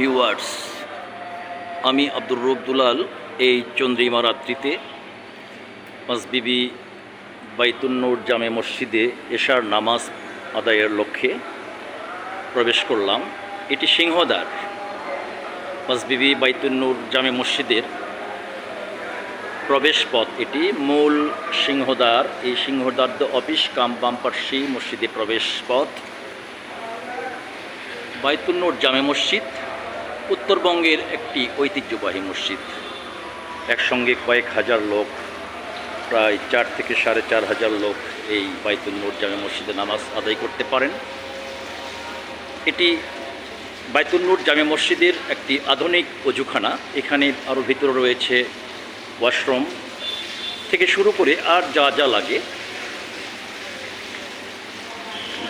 Viewers আমি আব্দুর রব দুলাল, এই চন্দ্রিমা রাত্রিতে মসবিবি বাইতুন্নুর জামে মসজিদে এশার নামাজ আদায়ের লক্ষ্যে প্রবেশ করলাম। এটি সিংহদ্বার। মসবিবি বাইতুন্নুর জামে মসজিদের প্রবেশ পথ এটি। মূল সিংহদ্বার, এই সিংহদ্বার দ্য অফিস কাম বামপার্সি মসজিদে প্রবেশ পথ। বাইতুন্নুর জামে মসজিদ উত্তরবঙ্গের একটি ঐতিহ্যবাহী মসজিদ। একসঙ্গে কয়েক হাজার লোক, প্রায় চার থেকে সাড়ে চার হাজার লোক এই বাইতুন্নুর জামে মসজিদে নামাজ আদায় করতে পারেন। এটি বাইতুন্নুর জামে মসজিদের একটি আধুনিক অজুখানা। এখানে আরও ভিতরে রয়েছে ওয়াশরুম থেকে শুরু করে আর যা যা লাগে।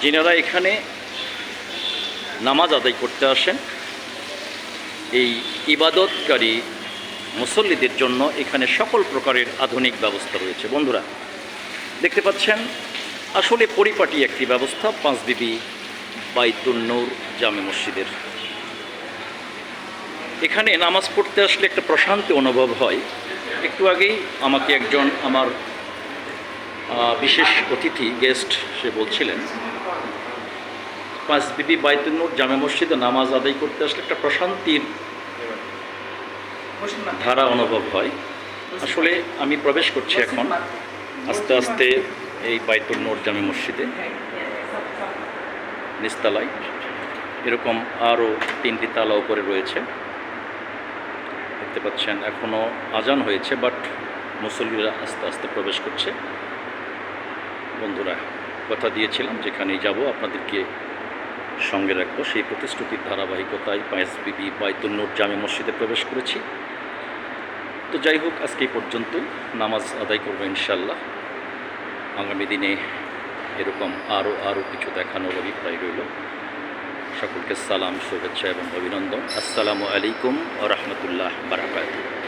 যেনারা এখানে নামাজ আদায় করতে আসেন এই ইবাদতকারী মুসল্লিদের জন্য এখানে সকল প্রকারের আধুনিক ব্যবস্থা রয়েছে। বন্ধুরা, দেখতে পাচ্ছেন, আসলে পরিপাটি একটি ব্যবস্থা পাঁচবিবি বাইতুন্নুর জামে মসজিদের। এখানে নামাজ পড়তে আসলে একটা প্রশান্তি অনুভব হয়। একটু আগেই আমাকে একজন আমার বিশেষ অতিথি, গেস্ট, সে বলছিলেন পাঁচ বিবি বাইতুন্নুর জামে মসজিদে নামাজ আদায় করতে আসলে একটা প্রশান্তির ধারা অনুভব হয়। আসলে আমি প্রবেশ করছি এখন। আস্তে আস্তে এই বাইতুন্নুর জামে মসজিদে। নিস্তালায় এরকম আরও তিনটি তালা উপরে রয়েছে। দেখতে পাচ্ছেন এখনও আজান হয়েছে বাট মুসল্লিরা আস্তে আস্তে প্রবেশ করছে। বন্ধুরা কথা দিয়েছিলাম যেখানেই যাব আপনাদেরকে সঙ্গে রাখব সেই প্রতিশ্রুতির ধারাবাহিকতায় পায়েস বিবি বাইতুন্নুর জামে মসজিদে প্রবেশ করেছি। তো যাই হোক, আজকে পর্যন্ত নামাজ আদায় করব ইনশাল্লাহ আগামী দিনে এরকম আরও আরও কিছু দেখানোর অভিপ্রায় রইল। সকলকে সালাম, শুভেচ্ছা এবং অভিনন্দন। আসসালামু আলাইকুম ও রহমতুল্লাহ বারাকাতুহ।